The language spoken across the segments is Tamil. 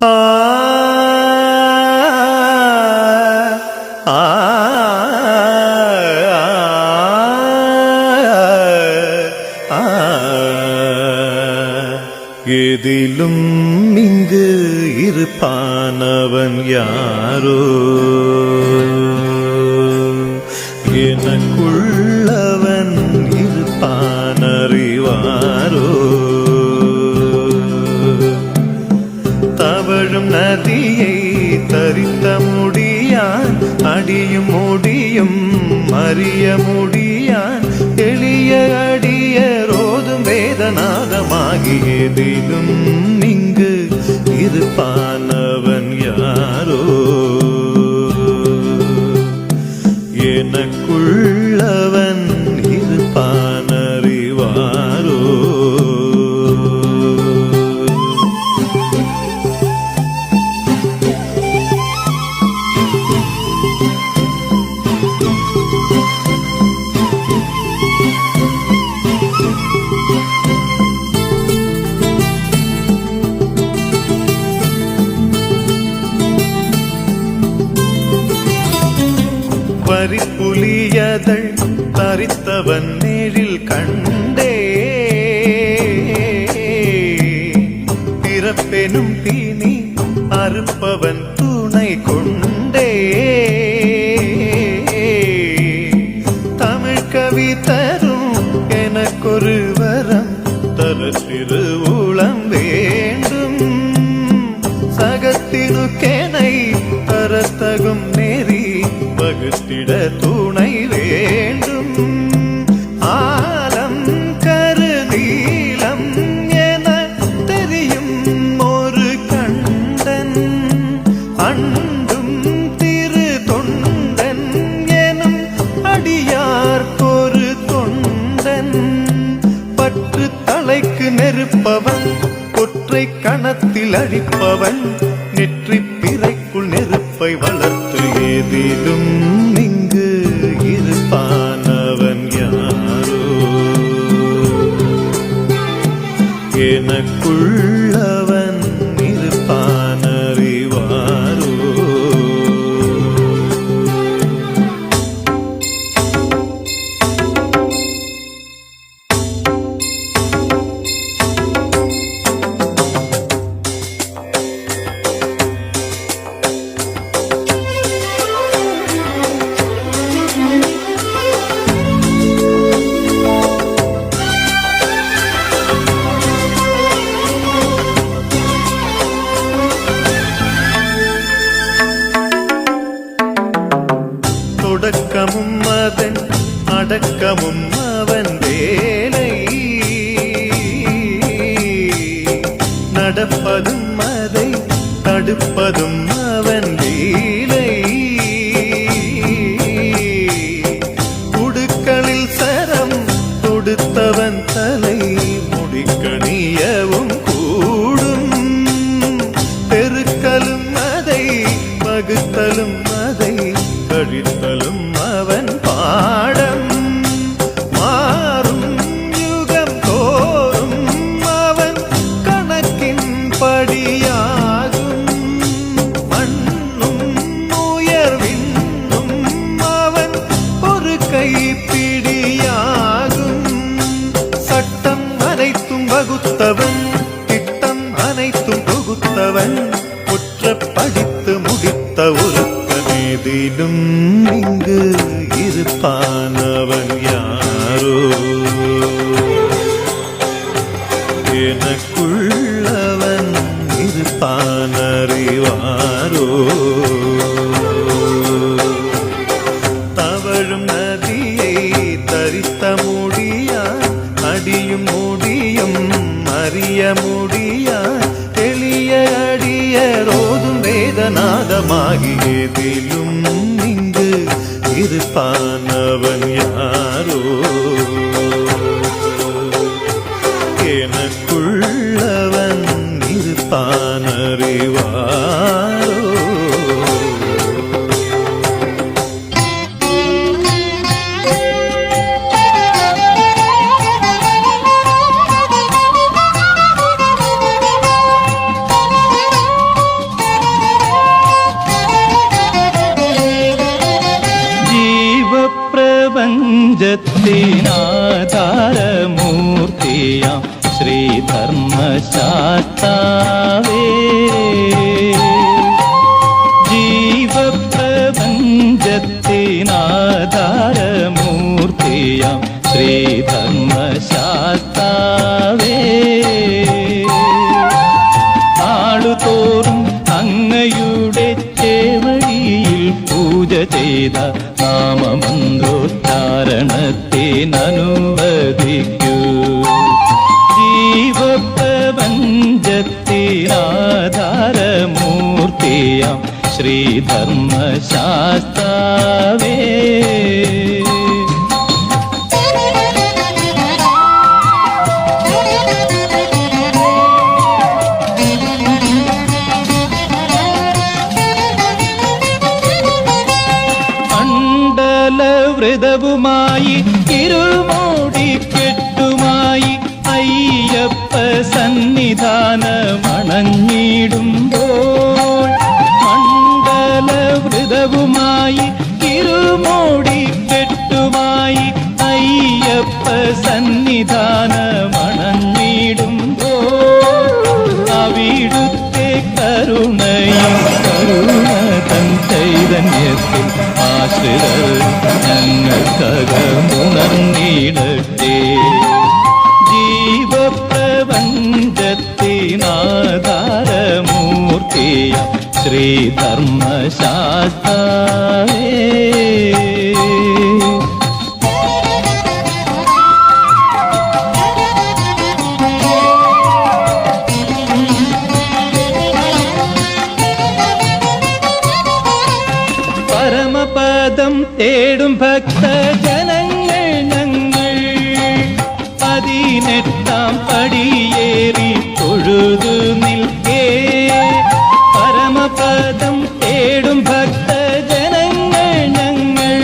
Ah. தரித்த முடியான் அடியும் முடியும் அறிய முடியான். எளிய அடிய ரோதும் வேதநாதமாகியதிலும் இங்கு இருப்பானவன் யாரோ? எனக்குள்ளவன் மறுப்பவன் துணை கொண்டே. தமிழ் கவி தரும் எனக்கொரு வரம் தர திருவுளம் வேண்டும். சகத்தினுக்கெனை தரத்தகும் நெறி பகுத்திட தூ கணத்தில் அழிப்பவன் நெற்றி பிறைக்குள் நெருப்பை வளர்த்து ஏதிலும் അടുപ്പതും അവൻ எனக்குள்ளவன் இருப்பான் அறிவாரோ? தவழும் நதியை தரித்த முடியா அடியும் முடியும் அறிய முடியா எளிய அடிய வேதநாதமாகியதிலும் இங்கு இருப்பானவன் யாரோ? പ്രപഞ്ചത്തിനാധാരമൂർത്തിയാം ശ്രീധർമ്മശാസ്താവേ ചെയ്ത നാമമന്ത്രോച്ചാരണത്തിനനുവദിക്കൂ. ജീവപ്രപഞ്ചത്തിനാധാരമൂർത്തിയാം ശ്രീധർമ്മശാസ്താവേ. മൃദവുമായി ഇരുമൂടി കെട്ടുമായി അയ്യപ്പ സന്നിധാനമണഞ്ഞിടുമ്പോൾ മണ്ഡല വൃതവുമായി ഇരുമൂടി കെട്ടുമായി അയ്യപ്പ സന്നിധാന അവിടുത്തെ കരുണയും കരുണ തൻ ചൈതന്യത്തിൽ കരമുണർന്നിടട്ടെ ജീവപ്രപഞ്ചത്തിനാധാരമൂർത്തിയ ശ്രീധർമ്മശാസ്ത്രേ തേടും ഭക്തജനങ്ങൾ ഞങ്ങൾ. പതിനെട്ടാം പടിയേറി തൊഴുതു നിൽക്കേ. പരമപദം തേടും ഭക്തജനങ്ങൾ ഞങ്ങൾ.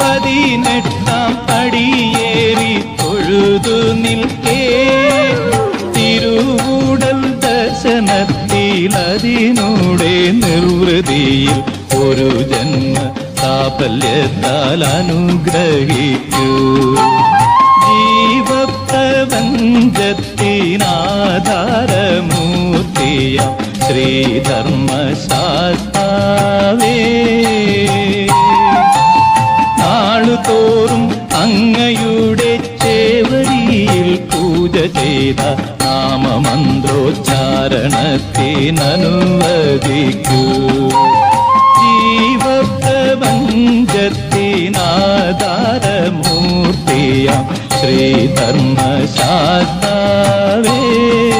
പതിനെട്ടാം പടിയേറി തൊഴുതു നിൽക്കേ. തിരുവൂടൽ ദർശനത്തിൽ അതിനൂടെ നിർവൃതിയിൽ ഒരു ജന്മ സാഫല്യത്താൽ അനുഗ്രഹിക്കൂ ജീവപ്രപഞ്ചത്തിനാധാരമൂർത്തിയ ശ്രീധർമ്മശാസ്താവേ. നാളുതോറും അങ്ങയുടെ ചേവരിയിൽ പൂജ ചെയ്ത നാമമന്ത്രോച്ചാരണത്തിനനുവദിക്കൂ. ആധാരമൂർത്തിയാം ശ്രീധർമ്മശാസ്താവേ.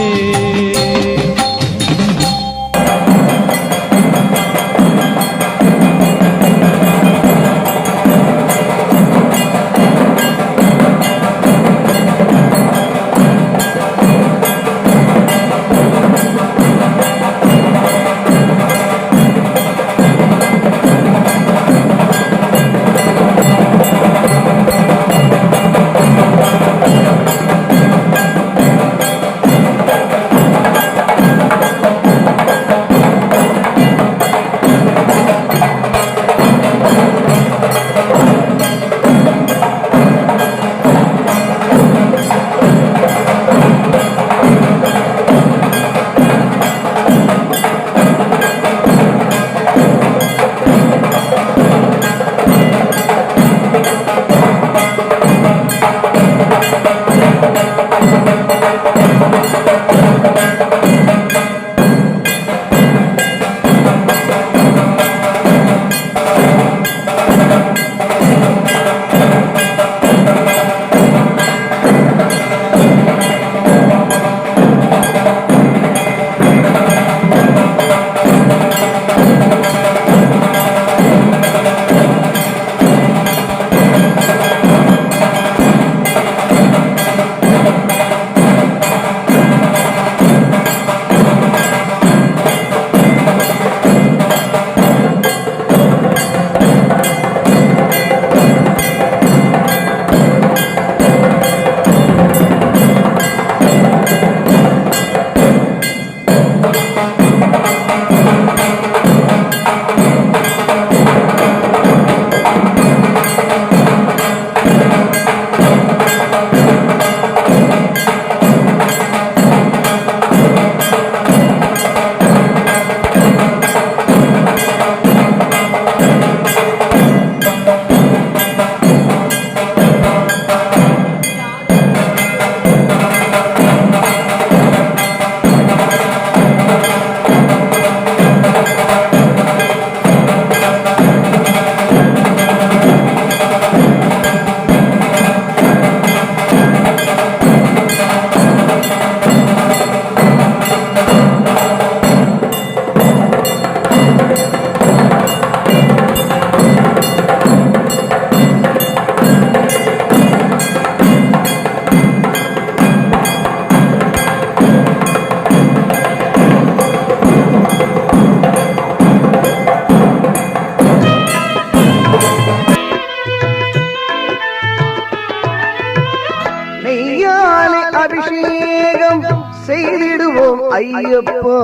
நெய்யாலே அபிஷேகம் செய்திடுவோம் ஐயப்பா.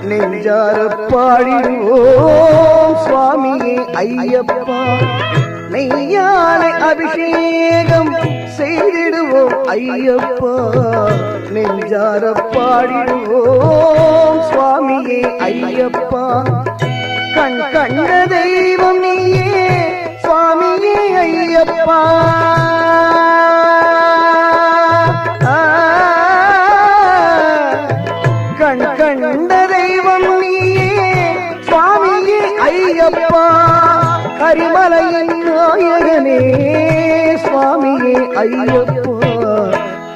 நெஞ்சார பாடிடுவோம் சுவாமியே ஐயப்பா. நெய்யாலை அபிஷேகம் செய்திடுவோம் ஐயப்பா. நெஞ்சார பாடிடுவோம் சுவாமியே ஐயப்பா. கண் கண்ட தெய்வம் நீயே சுவாமியே ஐயப்பா. ஐயப்பா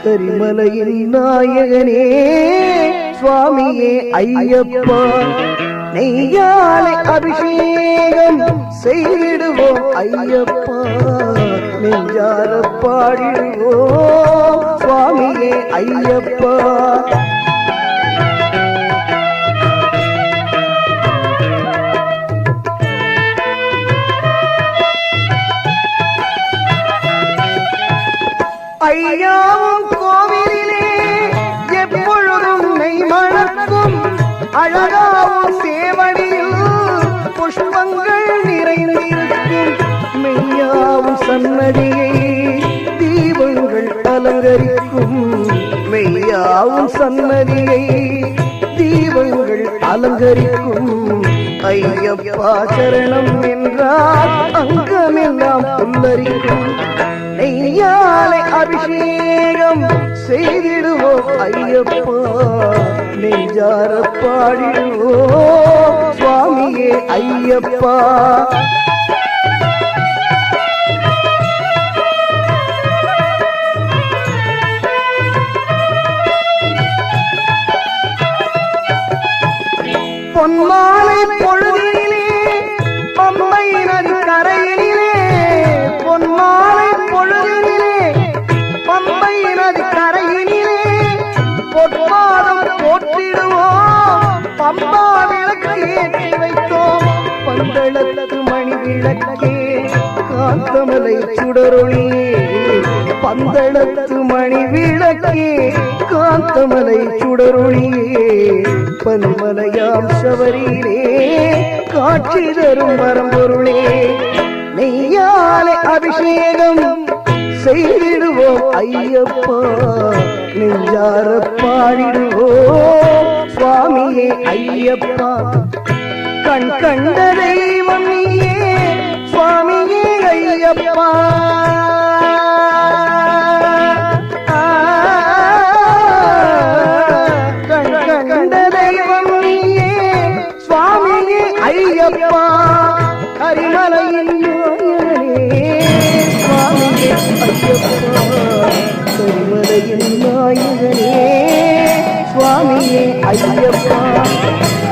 கரிமலையின் நாயகனே சுவாமியே ஐயப்பா நெய்யாலை அபிஷேகம் செய்திடுவோம் ஐயப்பா நெஞ்சார பாடிடுவோம் சுவாமியே ஐயப்பா. ஐயாவும் கோவிலே எப்பொழுதும் மெய் மணக்கும் அழகாவும் சேவடியில் புஷ்பங்கள் நிறைந்திருக்கும். மெய்யாவும் சன்னதியை தீபங்கள் அலங்கரிக்கும். மெய்யாவும் சன்னதியை தீபங்கள் அலங்கரிக்கும். ஐயப்பா சரணம் என்றால் அங்கமெல்லாம் புல்லரிக்கும் நெய்யாலை அபிஷேகம் செய்திடுவோம் ஐயப்பா. நெஞ்சார பாடிடுவோம் சுவாமியே ஐயப்பா. பொன்மாலை பொழுதினிலே அம்பா பம்பா விளக்கு ஏற்றி வைத்தோம். பந்தளத்து மணி விளக்கே காந்தமலை சுடரொளி. பந்தளத்து மணி விளக்கே காந்தமலை சுடரொளியே பன்மலையாம் சபரியிலே காட்சி தரும் வரம்பொருளே நெய்யாலே அபிஷேகம் செய்திடுவோம் ஐயப்பா. நெஞ்சார பாடிடுவோம். சுவாமியே ஐயப்பா. கண் கண்ட தெய்வம் நீயே சுவாமியே ஐயப்பா. கண் கண்ட தெய்வம் நீயே சுவாமியே ஐயப்பா. கரிமலையின் நாயகனே சுவாமியே ஐயப்பா. கரிமலையின் நாயகனே. சுவாமியே ஐயப்பா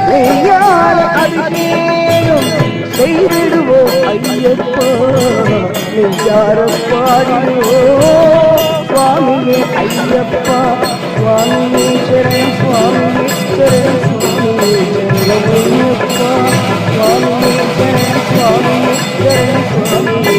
நெய்யால அபிஷேகம் செய்திடுவோம் ஐயப்பா நெய்யார பாடிடுவோம் சுவாமியே ஐயப்பா சுவாமியே சரண் சுவாமியே சரண் சுவாமியே சரணம் ஐயப்பா சுவாமியே சரண் சுவாமியே சரண் சுவாமியே